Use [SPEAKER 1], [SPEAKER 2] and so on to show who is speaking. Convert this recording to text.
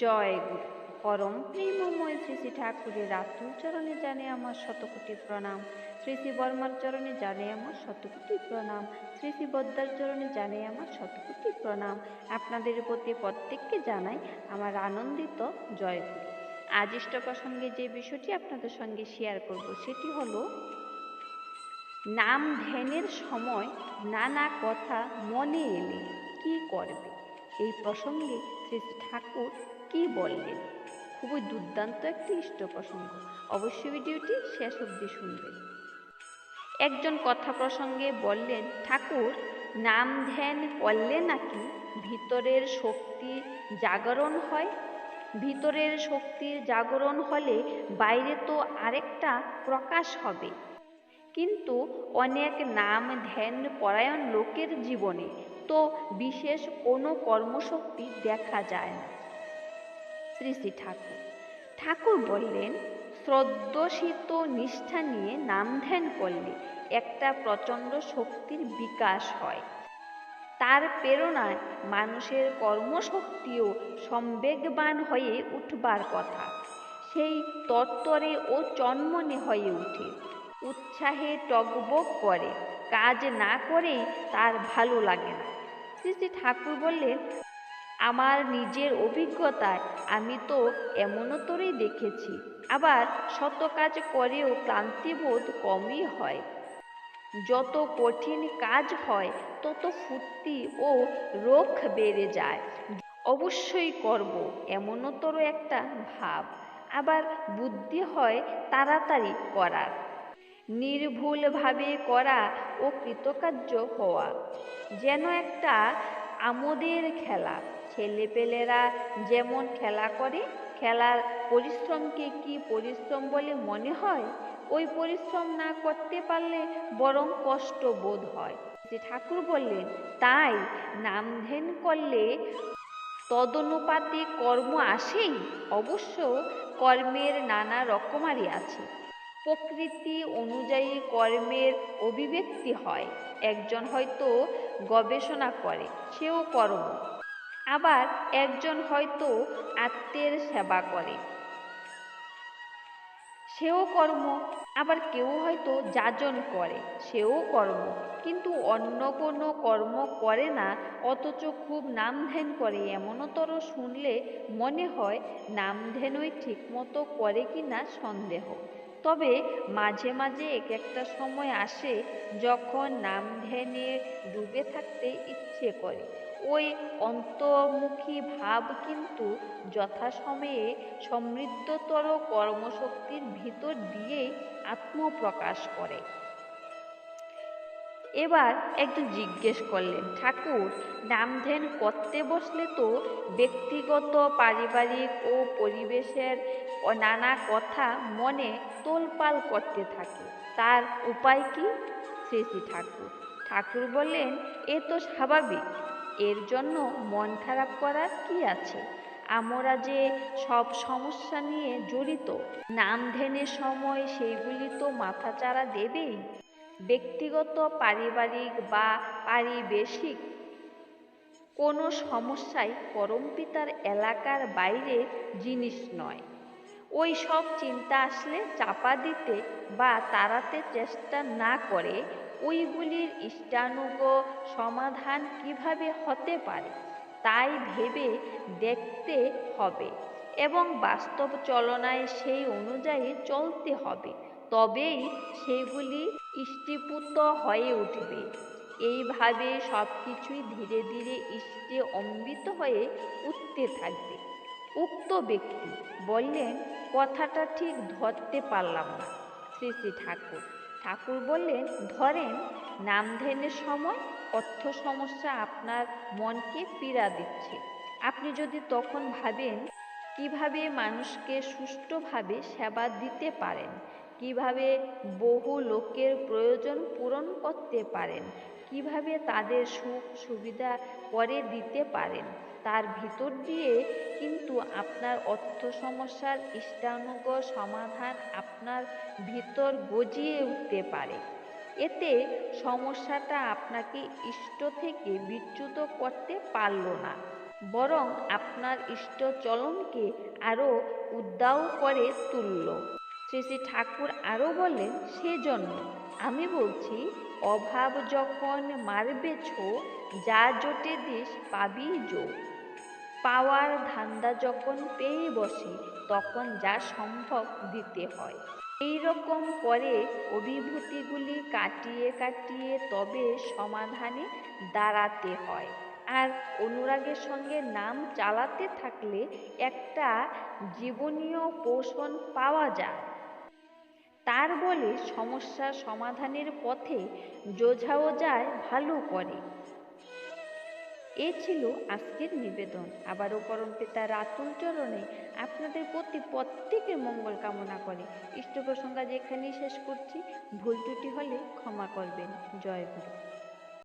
[SPEAKER 1] জয় পরম প্রেমময় শ্রী শ্রী ঠাকুরের রাতুল চরণে জানে আমার শতকোটি প্রণাম। শ্রী শ্রী বর্মার চরণে জানে আমার শতকোটি প্রণাম। শ্রী শ্রী বদ্দার চরণে জানে আমার শতকোটি প্রণাম। আপনাদের প্রতি প্রত্যেককে জানাই আমার আনন্দিত জয়। গুরু আজ ইষ্ট প্রসঙ্গে যে বিষয়টি আপনাদের সঙ্গে শেয়ার করব সেটি হলো, নাম ধ্যানের সময় নানা কথা মনে এলে কি করবে? এই প্রসঙ্গে শ্রী ঠাকুর কি বললেন? খুবই দুর্দান্ত একটি ইষ্ট প্রসঙ্গ অবশ্যই ভিডিওটি শেষ অবধি শুনবেন। একজন কথা প্রসঙ্গে বললেন, ঠাকুর, নাম ধ্যান করলে নাকি ভিতরের শক্তি জাগরণ হয়? ভিতরের শক্তির জাগরণ হলে বাইরে তো আরেকটা প্রকাশ হবে। কিন্তু অনেক নাম ধ্যান পরায়ণ লোকের জীবনে তো বিশেষ কোনো কর্মশক্তি দেখা যায় না। শ্রী শ্রী ঠাকুর। ঠাকুর বললেন শ্রদ্ধশীত নিষ্ঠা নিয়ে নাম ধ্যান করলে একটা প্রচণ্ড শক্তির বিকাশ হয়। তার প্রেরণায় মানুষের কর্মশক্তিও সম্বেগবান হয়ে উঠবার কথা। সেই তত্তরে ও চন্মনে হয়ে ওঠে উৎসাহে টগবগ করে। কাজ না করেই তার ভালো লাগে না। শ্রী শ্রী ঠাকুর বললেন আমার নিজের অভিজ্ঞতায় আমি তো এমনতরেই দেখেছি। আবার শত কাজ করেও ক্লান্তিবোধ কমই হয়। যত কঠিন কাজ হয়, তত ফুর্তি ও রোখ বেড়ে যায়। অবশ্যই করব এমনতর একটা ভাব। আবার বুদ্ধি হয় তাড়াতাড়ি করার। নির্ভুলভাবে করা ও কৃতকার্য হওয়া। যেন একটা আমোদের খেলা। ছেলেপেলেরা যেমন খেলা করে, খেলার পরিশ্রমকে কি পরিশ্রম বলে মনে হয়? ওই পরিশ্রম না করতে পারলে বরং কষ্ট বোধ হয়। যে ঠাকুর বললেন, তাই নাম ধ্যান করলে তদনুপাতে কর্ম আসেই, অবশ্য কর্মের নানা রকমারি আছে। প্রকৃতি অনুযায়ী কর্মের অভিব্যক্তি হয়। একজন হয়তো গবেষণা করে, সেও কর্ম। আবার একজন হয়তো আত্মের সেবা করে। সেও কর্ম, আবার কেউ হয়তো যাজন করে, সেও কর্ম। কিন্তু অন্য কোনো কর্ম করে না, অথচ খুব নাম ধ্যান করে। এমনতর শুনলে মনে হয় নাম ধ্যানই ঠিকমতো করে কি না সন্দেহ। তবে মাঝে মাঝে এক একটা সময় আসে যখন নাম ধ্যানে ডুবে থাকতে ইচ্ছে করে। ওই অন্তর্মুখী ভাব কিন্তু যথাসময়ে সমৃদ্ধতর কর্মশক্তির ভিতর দিয়েই আত্মপ্রকাশ করে। এবার একজন জিজ্ঞেস করলেন, ঠাকুর নাম ধ্যান করতে বসলে তো ব্যক্তিগত, পারিবারিক ও পরিবেশের নানা কথা মনে তোলপাল করতে থাকে। তার উপায় কি? শ্রী শ্রী ঠাকুর। ঠাকুর বললেন, এ তো স্বাভাবিক। এর জন্য মন খারাপ করার কি আছে? আমরা যে সব সমস্যা নিয়ে জড়িত নাম ধ্যানের সময় সেইগুলি তো মাথাচাড়া দেবেই। ব্যক্তিগত, পারিবারিক বা পারিবেশিক কোনো সমস্যাই পরমপিতার এলাকার বাইরে জিনিস নয়। ওই সব চিন্তা আসলে চাপা দিতে বা তাড়াতে চেষ্টা না করে ওইগুলির ইষ্টানুগ সমাধান কীভাবে হতে পারে তাই ভেবে দেখতে হবে এবং বাস্তব চলনায় সেই অনুযায়ী চলতে হবে। তবেই সেগুলি ইষ্টিপুত হয়ে উঠবে। এইভাবে সব কিছুই ধীরে ধীরে ইষ্টে অমৃত হয়ে উঠতে থাকবে। উক্ত ব্যক্তি বললেন, কথাটা ঠিক ধরতে পারলাম না। শ্রী শ্রী ঠাকুর। ঠাকুর বললেন, ধরেন নাম ধ্যানের সময় অর্থ সমস্যা আপনার মনকে পীড়া দিচ্ছে। আপনি যদি তখন ভাবেন কীভাবে মানুষকে সুষ্ঠুভাবে সেবা দিতে পারেন কীভাবে বহু লোকের প্রয়োজন পূরণ করতে পারেন? কীভাবে তাদের সুখ সুবিধা করে দিতে পারেন? তার ভিতর দিয়ে কিন্তু আপনার অর্থ সমস্যার ইষ্টানুগ সমাধান আপনার ভিতর গজিয়ে উঠতে পারে। এতে সমস্যাটা আপনাকে ইষ্ট থেকে বিচ্যুত করতে পারল না, বরং আপনার ইষ্টচলনকে আরও উদ্দাও করে তুলল। শ্রী শ্রী ঠাকুর আরও বলেন সেজন্য আমি বলছি, অভাব যখন মারবে ছো যা জোটে দিস পাবি জো পাওয়ার ধান্দা যখন পেয়ে বসে, তখন যা সম্ভব দিতে হয়। এই রকম করে অভিভূতিগুলি কাটিয়ে কাটিয়ে তবে সমাধানে দাঁড়াতে হয়। আর অনুরাগের সঙ্গে নাম চালাতে থাকলে একটা জীবনীয় পোষণ পাওয়া যায়। তার বলে সমস্যা সমাধানের পথে যোঝাও যায় ভালো করে। এ ছিল আজকের নিবেদন। আবারও পিতা রাতুল চরণে আপনাদের প্রতি প্রত্যেকের মঙ্গল কামনা করে। ইষ্ট প্রসঙ্গ যেখানেই শেষ করছি, ভুল ত্রুটি হলে ক্ষমা করবেন। জয় গুরু।